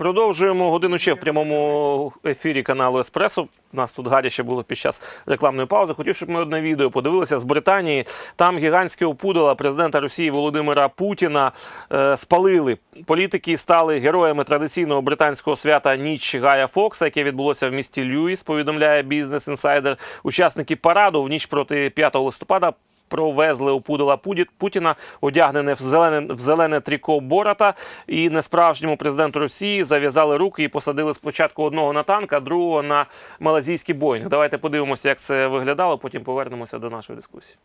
Продовжуємо годину ще в прямому ефірі каналу Еспресо. У нас тут гаряче було під час рекламної паузи. Хотів, щоб ми одне відео подивилися з Британії. Там гігантське опудала президента Росії Володимира Путіна е, спалили. Політики стали героями традиційного британського свята Ніч Гая Фокса, яке відбулося в місті Льюіс. Повідомляє бізнес інсайдер. Учасники параду в ніч проти 5 листопада провезли у Пуді- Путіна, одягнене в зелене, в зелене тріко Бората, і несправжньому президенту Росії зав'язали руки і посадили спочатку одного на танк, а другого на малазійський Боїнг. Давайте подивимося, як це виглядало. Потім повернемося до нашої дискусії.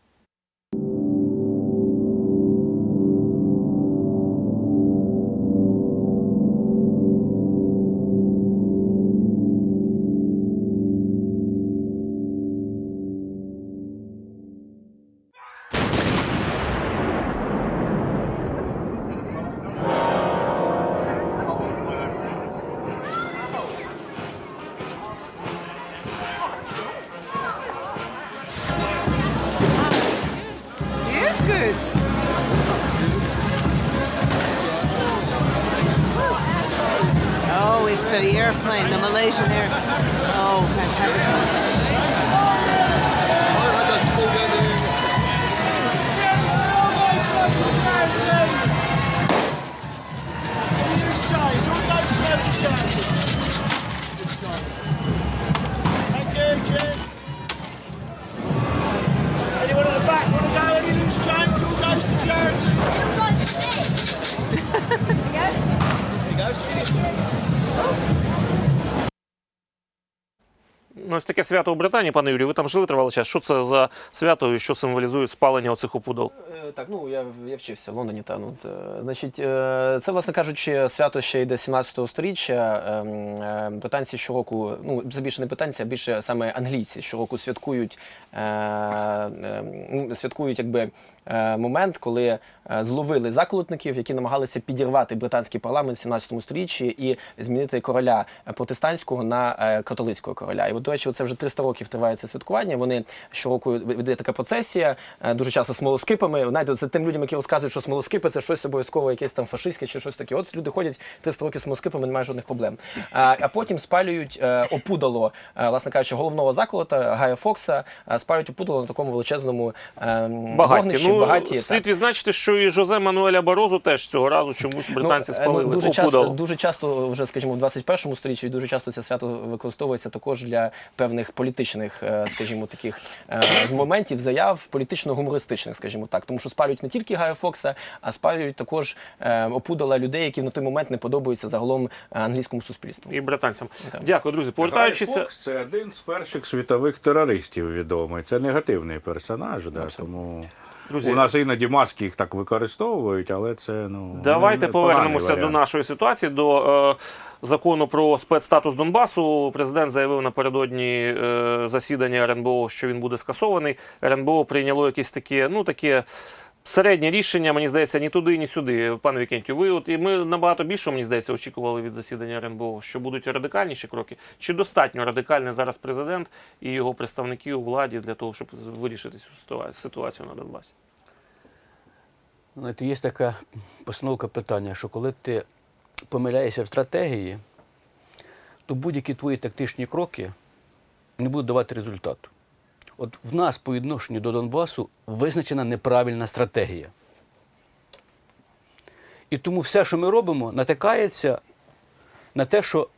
Good. Oh, it's the airplane, the Malaysian air. Oh, fantastic. Ну, ось таке свято у Британії, пане Юрію. Ви там жили тривалий час. Що це за свято і що символізує спалення оцих опудал? Е, Так, ну я, я вчився в Лондоні. Та ну значить, е, це, власне кажучи, свято ще йде 17 сторіччя. Ем, е, Британці щороку, ну це більше не британці, а більше саме англійці щороку святкують, е, е, ну, святкують якби. Момент, коли зловили заколотників, які намагалися підірвати британський парламент в 17 сторіччі і змінити короля протестантського на католицького короля. І от, до речі, це вже 300 років триває це святкування. Вони щороку веде така процесія, е, дуже часто смолоскипами. Знаєте, це тим людям, які розказують, що смолоскипи це щось обов'язково якесь там фашистське чи щось таке. От люди ходять 300 років смолоскипами, немає жодних проблем. А, а потім спалюють е, опудало, е, власне кажучи, головного заколота Гая Фокса, спалюють опудало на такому величезному е, вогнищі. Ну, багаті слід так. відзначити, що і Жозе Мануеля Барозу теж цього разу чомусь британці Ну, спалили ну, дуже, часто, дуже часто, вже скажімо, в 21 сторіччі дуже часто це свято використовується також для певних політичних, е, скажімо, таких е, моментів, заяв, політично-гумористичних, скажімо так. Тому що спалюють не тільки Гая Фокса, а спалюють також е, опудала людей, які на той момент не подобаються загалом англійському суспільству. І британцям. Так. Дякую, друзі. Гай Фокс це один з перших світових терористів відомий. Це негативний персонаж, да, тому Друзі, у нас іноді маски їх так використовують, але це ну Давайте не- повернемося до нашої ситуації, до е, закону про спецстатус Донбасу. Президент заявив напередодні е, засідання РНБО, що він буде скасований. РНБО прийняло якісь таке, ну таке. Середнє рішення, мені здається, ні туди, ні сюди. Пане Вікентю, ви от і ми набагато більше, мені здається, очікували від засідання РНБО, що будуть радикальніші кроки. Чи достатньо радикальний зараз президент і його представники у владі для того, щоб вирішити цю ситуацію на Донбасі? Знаєте, є така постановка питання, що коли ти помиляєшся в стратегії, то будь-які твої тактичні кроки не будуть давати результату. От в нас по відношенню до Донбасу визначена неправильна стратегія. І тому все, що ми робимо, натикається на те, що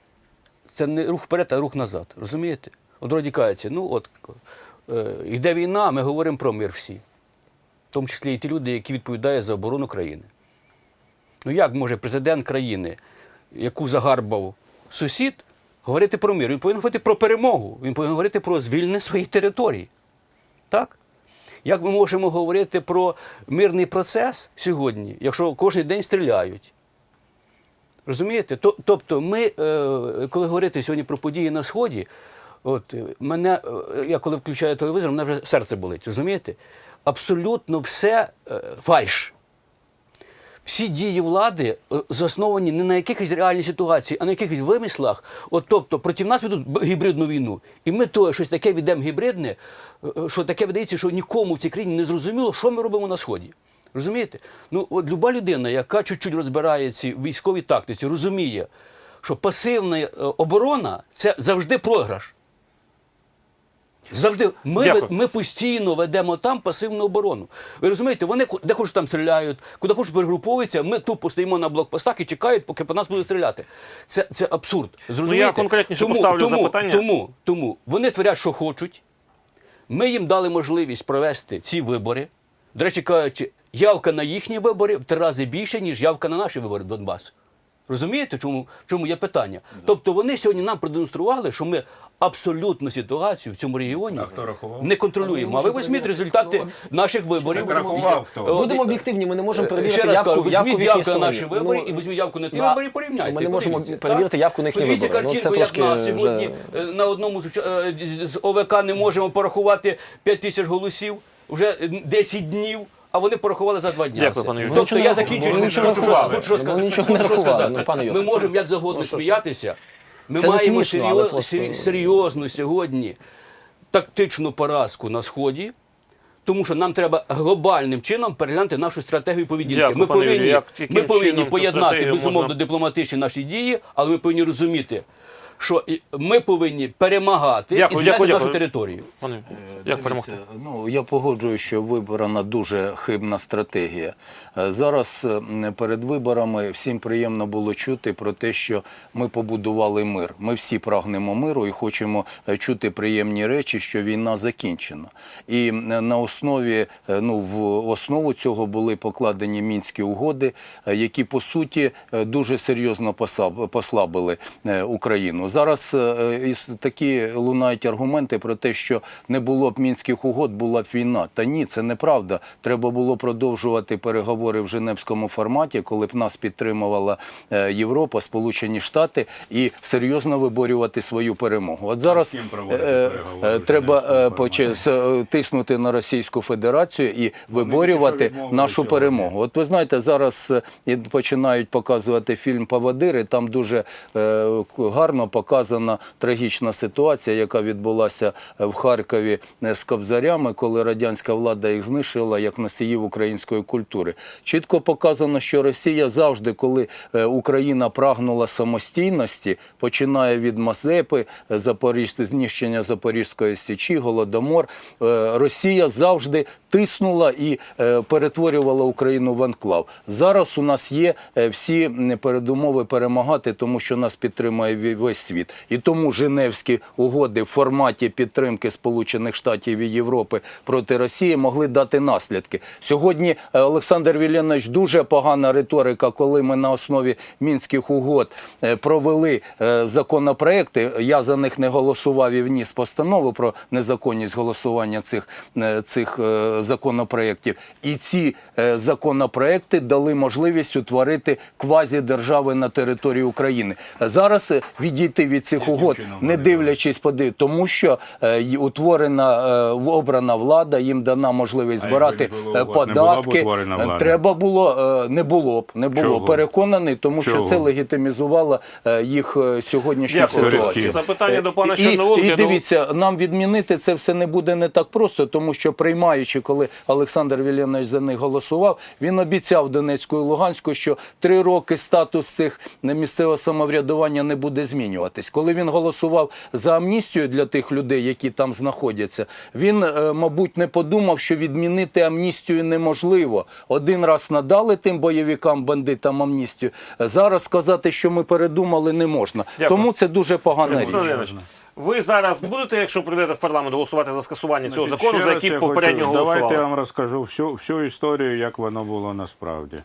це не рух вперед, а рух назад. Розумієте? От вроді кажеться, ну от е, йде війна, ми говоримо про мир всі в тому числі і ті люди, які відповідають за оборону країни. Ну як може президент країни, яку загарбав сусід, говорити про мир? Він повинен говорити про перемогу, він повинен говорити про звільнення своїх територій. Так? Як ми можемо говорити про мирний процес сьогодні, якщо кожен день стріляють? Розумієте? Тобто, ми, е, коли говорити сьогодні про події на Сході, от мене, е, я коли включаю телевізор, мене вже серце болить, розумієте? Абсолютно все е, фальш. Всі дії влади е, засновані не на якихось реальній ситуації, а на якихось вимислах. От, тобто проти нас ведуть гібридну війну. І ми то щось таке відемо гібридне, е, е, що таке видається, що нікому в цій країні не зрозуміло, що ми робимо на Сході. Розумієте? Ну, от люба людина, яка чуть-чуть розбирається в військовій тактиці, розуміє, що пасивна оборона це завжди програш. Завжди ми, Дякую. ми постійно ведемо там пасивну оборону. Ви розумієте, вони де хочуть там стріляють, куди хочуть перегруповуються, ми тупо стоїмо на блокпостах і чекають, поки по нас будуть стріляти. Це, це абсурд. Зрозумієте? Ну, я конкретніше поставлю тому, запитання. Тому, тому вони творять, що хочуть. Ми їм дали можливість провести ці вибори. До речі, кажучи, явка на їхні вибори в три рази більше, ніж явка на наші вибори Донбасу. Розумієте, чому, в чому є питання? Тобто вони сьогодні нам продемонстрували, що ми абсолютно ситуацію в цьому регіоні А хто не контролюємо. А ви візьміть результати наших виборів. Рахував хто? Будемо об'єктивні, ми не можемо Е, перевірити Ще раз кажу, явку візьміть явку на наші вибори Ну, і візьміть явку на ті вибори і порівняйте. Ми не можемо подивіться, перевірити явку на їхні Подивіться вибори. Ну, картинку, як нас вже- сьогодні е, на одному з, е, ОВК не можемо порахувати 5 тисяч голосів вже е, 10 днів. А вони порахували за два дні. Дякую, пане Юрію. Тобто я закінчую, хочу, хочу, нічого не хочу, рахували. що сказати. Вони нічого не хочу що рахували. сказати. Ну, пане Ми Йосип. можемо як завгодно сміятися. Ми Це не маємо смішно, але серйоз- просто- сер- серйозну сьогодні тактичну поразку на сході. Тому що нам треба глобальним чином переглянути нашу стратегію поведінки. Дякую, ми пане Юрію. повинні, Як- яким ми повинні чином цю поєднати стратегію безумовно можна- дипломатичні наші дії, але ми повинні розуміти, що ми повинні перемагати Дякую, і звільняти дякую, нашу дякую. територію. Пане, як перемогти? Ну я погоджую, що вибрана дуже хибна стратегія. Е, Зараз е, перед виборами всім приємно було чути про те, що ми побудували мир. Ми всі прагнемо миру і хочемо е, чути приємні речі, що війна закінчена. І на основі, е, ну в основу цього були покладені мінські угоди, е, які по суті е, дуже серйозно послабили е, Україну. Зараз е, такі лунають аргументи про те, що не було б мінських угод, була б війна. Та ні, це неправда. Треба було продовжувати переговори в Женевському форматі, коли б нас підтримувала е, Європа, Сполучені Штати і серйозно виборювати свою перемогу. От зараз е, е, треба е, е, тиснути на Російську Федерацію і виборювати нашу перемогу. От ви знаєте, зараз е, починають показувати фільм Павадири. Там дуже е, гарно показана трагічна ситуація, яка відбулася е, в Харкові е, з кобзарями, коли радянська влада їх знищила як носіїв української культури. Чітко показано, що Росія завжди, коли е, Україна прагнула самостійності, починає від Мазепи, Запоріж, знищення Запорізької січі, Голодомор, Росія завжди тиснула і перетворювала Україну в анклав. Зараз у нас є всі передумови перемагати, тому що нас підтримує весь світ. І тому Женевські угоди в форматі підтримки Сполучених Штатів і Європи проти Росії могли дати наслідки. Сьогодні е, Олександр Вілянович дуже погана риторика, коли ми на основі мінських угод е, провели е, законопроекти. Я за них не голосував і вніс постанову про незаконність голосування цих, цих законопроєктів. І ці законопроекти дали можливість утворити квазідержави на території України. Зараз е, відійти від цих Яким угод, чином не дивлячись подив, тому що е, й- утворена е, в- обрана влада, їм дана можливість А збирати якби було е, не була б податки. утворена Е, влада? Треба було е, не було б, не було Чого? переконаний, тому що це легітимізувало е, їх е, сьогоднішню Дякую. ситуацію. Запитання до пана І-. І, дивіться, нам відмінити це все не буде не так просто, тому що приймаючи, коли Олександр Вілянович за них голосував, він обіцяв Донецьку і Луганську, що три роки статус цих місцевого самоврядування не буде змінюватись. Коли він голосував за амністію для тих людей, які там знаходяться, він, е, мабуть, не подумав, що відмінити амністію неможливо. Один раз надали тим бойовикам, бандитам амністію. Зараз сказати, що ми передумали, не можна. Дякую. Тому це дуже погана річ. Ви зараз будете, якщо прийдете в парламент, голосувати за скасування цього Значить, закону, за який попередньо хочу, Давайте я вам розкажу всю, всю історію, як воно було насправді.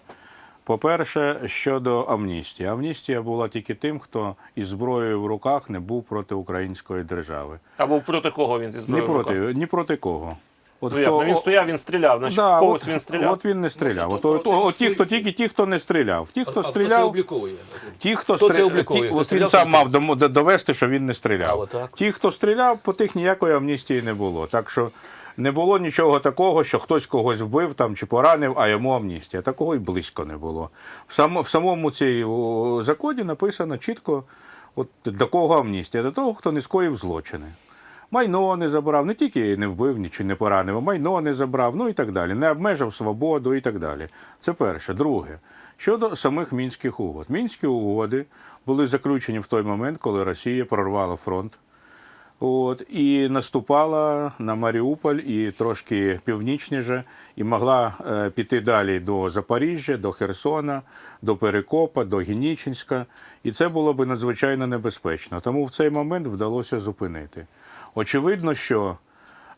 По-перше, щодо амністії. Амністія була тільки тим, хто із зброєю в руках не був проти української держави. Або проти кого він зі Ні зброєю? в руках? проти, ні проти кого. От Ну, як? Ну, він стояв, він стріляв, значить, да, когось от, він стріляв. От він не стріляв. Ну, От, от, проти от, ті, хто тільки ті, хто не стріляв. Ті, хто А хто це стріляв, обліковує? Ті, хто, Хто це стріляв, обліковує? ті, Хто от він сам мав довести, що він не стріляв. А. Ті, хто стріляв, по тих ніякої амністії не було. Так що не було нічого такого, що хтось когось вбив там чи поранив, а йому амністія. Такого й близько не було. В, само, в самому цій законі написано чітко, от до кого амністія? До того, хто не скоїв злочини. Майно не забрав, не тільки не вбив, нічого не поранив, а майно не забрав, ну і так далі. Не обмежив свободу і так далі. Це перше. Друге, Щодо самих мінських угод, мінські угоди були заключені в той момент, коли Росія прорвала фронт. От, і наступала на Маріуполь і трошки північніше, і могла е, піти далі до Запоріжжя, до Херсона, до Перекопа, до Генічинська. І це було б надзвичайно небезпечно. Тому в цей момент вдалося зупинити. Очевидно, що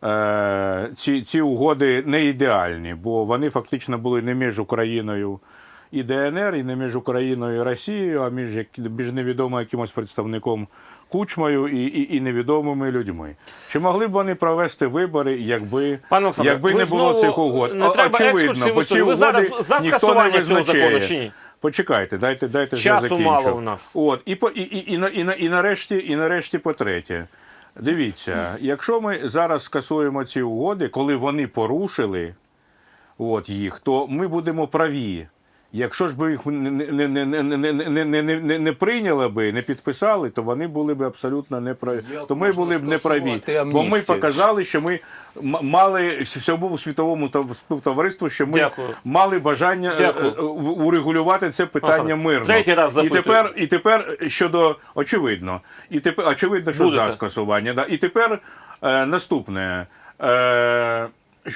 е, ці, ці угоди не ідеальні, бо вони фактично були не між Україною і ДНР, і не між Україною і Росією, а між, як- між невідомо якимось представником Кучмою і, і, і невідомими людьми. Чи могли б вони провести вибори, якби, Пане Олександре, якби не було цих угод? не треба в бо ці угоди зараз за ніхто скасування не цього визначає. закону ні? Почекайте, дайте, дайте Часу я закінчу. мало у нас. От, і, по, і, і, і, на- і, і, нарешті, і нарешті по-третє. Дивіться, якщо ми зараз скасуємо ці угоди, коли вони порушили от їх, то ми будемо праві. Якщо ж би їх не не, не, не, не, не, не прийняли би, не підписали, то вони були б абсолютно неправі. То ми були б неправі. Бо ми показали, що ми мали всьому світовому співтовариству, що ми Дякую. мали бажання Дякую. урегулювати це питання мирно. Третій раз запитую. І тепер, і тепер щодо очевидно, і тепер очевидно, що Будете. за скасування. Да. І тепер е, наступне. Е,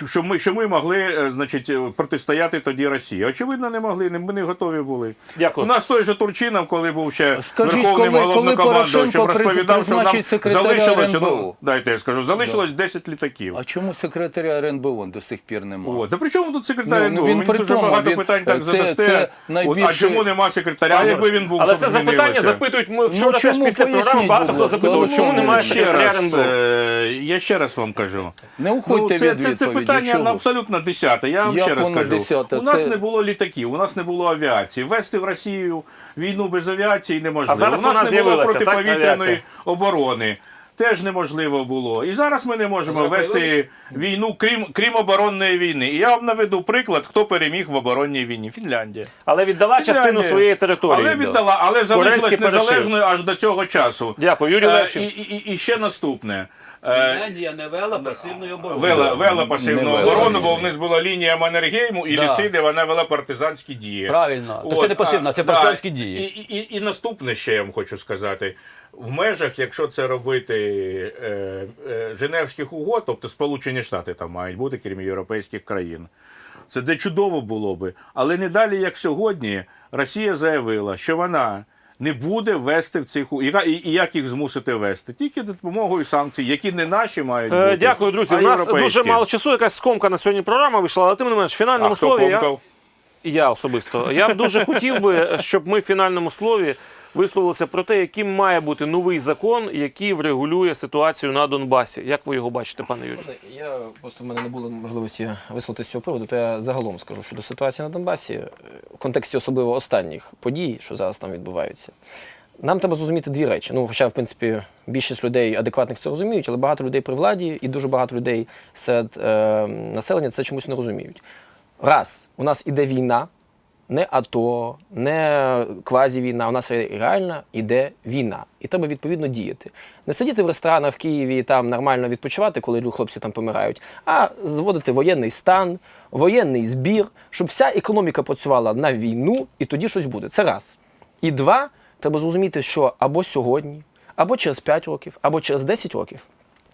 що ми, що ми могли е, значить, е, протистояти тоді Росії? Очевидно, не могли, не- ми не готові були. Дякую. У нас той же Турчинов, коли був ще Скажіть, верховним коли- головнокомандувачем, розповідав, що нам залишилося, РНБО? ну, дайте я скажу, залишилось 10 літаків. А чому секретаря РНБО до сих пір немає? О, та при чому тут секретар? Ну, ну, він Мені при дуже тому, багато він- питань так це- задасте. це От, а чому нема секретаря, якби він був, Але щоб це запитання запитують. Ми вчора теж чому? після програми багато хто запитував, Ну, чому немає секретаря РНБО. е, я ще раз вам кажу. Не уходьте Ну, від відповіді. Питання на абсолютно десяте. Я вам Як ще раз кажу. десяте? У нас Це- не було літаків, у нас не було авіації. Вести в Росію війну без авіації неможливо. А зараз у нас вона не було з'явилася, так, протиповітряної оборони. Теж неможливо було. І зараз ми не можемо вести війну, крім, крім оборонної війни. І я вам наведу приклад, хто переміг в оборонній війні. Фінляндія. Але віддала частину своєї території. Але віддала, але залишилась перешив. незалежною аж до цього часу. Дякую, Юрій Е, Левченко. і, і, і ще наступне. Е, Фінляндія не вела пасивної оборони. Вела, вела пасивну Не вела. оборону, бо в них була лінія Маннергейму і Да. ліси, де вона вела партизанські дії. Правильно. Так це не пасивна, а, це да, партизанські І, дії. і, і, і наступне ще я вам хочу сказати. В межах, якщо це робити е, е, Женевських угод, тобто Сполучені Штати там мають бути, крім європейських країн. Це де чудово було би. Але не далі, як сьогодні, Росія заявила, що вона не буде вести в цих і, як їх змусити вести, тільки допомогою санкцій, які не наші мають бути. Е, Дякую, друзі. У нас дуже мало часу. Якась скомка на сьогодні програма вийшла, але тим не менш, в фінальному слові. Я... Я особисто. Я б дуже хотів би, щоб ми в фінальному слові висловилися про те, яким має бути новий закон, який врегулює ситуацію на Донбасі. Як ви його бачите, пане Юрію? Я просто в мене не було можливості висловити з цього приводу, то я загалом скажу щодо ситуації на Донбасі е, в контексті особливо останніх подій, що зараз там відбуваються. Нам треба зрозуміти дві речі. Ну, хоча, в принципі, більшість людей адекватних це розуміють, але багато людей при владі і дуже багато людей серед е, населення це чомусь не розуміють. Раз, у нас іде війна, не АТО, не квазівійна, у нас реальна іде війна. І треба відповідно діяти. Не сидіти в ресторанах в Києві і там нормально відпочивати, коли хлопці там помирають, а зводити воєнний стан, воєнний збір, щоб вся економіка працювала на війну, і тоді щось буде. Це раз. І два, треба зрозуміти, що або сьогодні, або через 5 років, або через 10 років,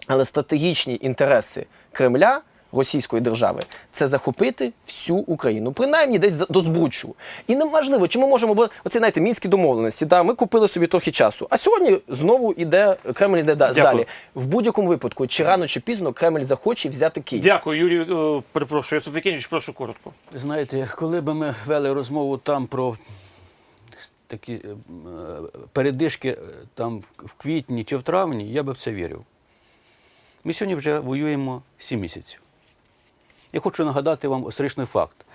але стратегічні інтереси Кремля. Російської держави це захопити всю Україну, принаймні десь за- до збручу. І неважливо, чи ми можемо бо оці, знаєте, мінські домовленості. Да, ми купили собі трохи часу. А сьогодні знову іде Кремль іде да- Дякую. далі. В будь-якому випадку, чи рано, чи пізно Кремль захоче взяти Київ. Дякую, Юрій. е, Перепрошую, Йосип Вікінович, прошу коротко. Знаєте, коли б ми вели розмову там про такі е, передишки е, там в- в квітні чи в травні, я би в це вірив. Ми сьогодні вже воюємо 7 місяців. Я хочу нагадати вам історичний факт.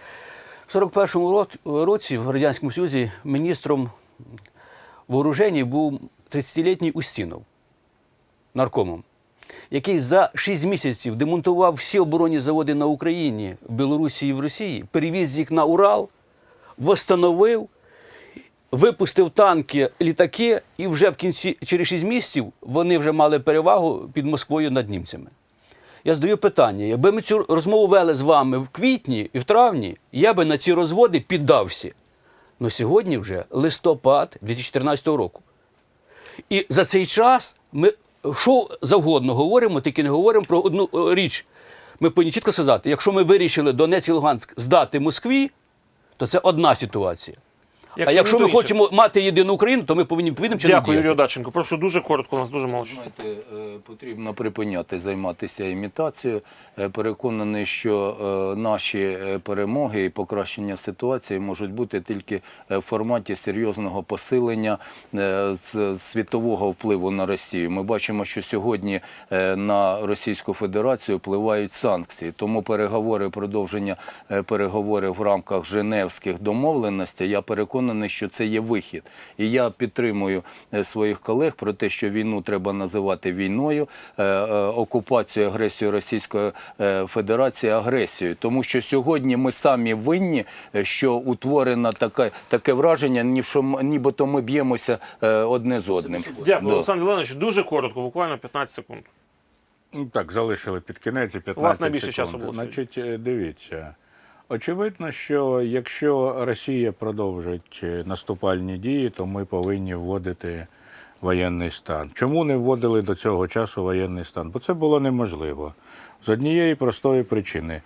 В 41-му році в Радянському Союзі міністром вооружень був 30-літній Устінов, наркомом, який за 6 місяців демонтував всі оборонні заводи на Україні, в Білорусі і в Росії, перевіз їх на Урал, восстановив, випустив танки, літаки, і вже в кінці, через 6 місяців, вони вже мали перевагу під Москвою над німцями. Я задаю питання: якби ми цю розмову вели з вами в квітні і в травні, я би на ці розводи піддався. Ну сьогодні вже листопад 2014 року. І за цей час ми що завгодно говоримо, тільки не говоримо про одну е, річ. Ми повинні чітко сказати, якщо ми вирішили Донецьк і Луганськ здати Москві, то це одна ситуація. А якщо ми хочемо мати єдину Україну, то ми повинні відповідним чином Дякую. Юрій Даченко. Прошу дуже коротко, у нас дуже мало часу. Знаєте, е, потрібно припиняти займатися імітацією. Е, Переконаний, що е, наші перемоги і покращення ситуації можуть бути тільки в форматі серйозного посилення з світового впливу на Росію. Ми бачимо, що сьогодні на Російську Федерацію впливають санкції. Тому переговори, продовження переговорів в рамках Женевських домовленостей, я переконаний, що це є вихід. І я підтримую е, своїх колег про те, що війну треба називати війною, е, е, окупацію, агресію Російської Федерації агресією. Тому що сьогодні ми самі винні, що утворено таке, таке враження, ні- що нібито ми б'ємося одне з одним. Дякую, Да. Олександр Іванович. Дуже коротко, буквально 15 секунд. Ну, Так, залишили під кінець і 15 У вас найбільше часу було Значить, дивіться. Очевидно, що якщо Росія продовжить е, наступальні дії, то ми повинні вводити воєнний стан. Чому не вводили до цього часу воєнний стан? Бо це було неможливо. З однієї простої причини.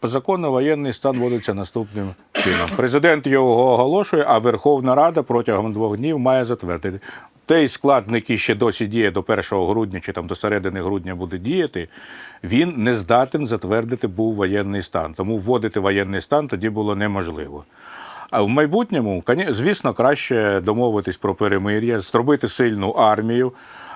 По закону воєнний стан вводиться наступним чином. Президент його оголошує, а Верховна Рада протягом двох днів має затвердити. Той склад, який ще досі діє до 1 грудня чи там до середини грудня буде діяти, він не здатен затвердити був воєнний стан. Тому вводити воєнний стан тоді було неможливо. А в майбутньому, звісно, краще домовитись про перемир'я, зробити сильну армію,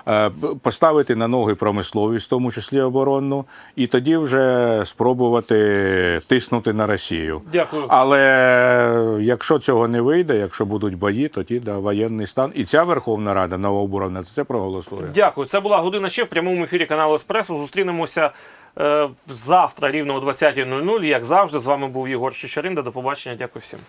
е, поставити на ноги промисловість, в тому числі оборонну, і тоді вже спробувати тиснути на Росію. Дякую. Але якщо цього не вийде, якщо будуть бої, тоді да, воєнний стан. І ця Верховна Рада новооборона це проголосує. Дякую. Це була година ще в прямому ефірі каналу Еспресо. Зустрінемося е, завтра рівно о 20.00. Як завжди, з вами був Єгор Чечеринда. До побачення. Дякую всім.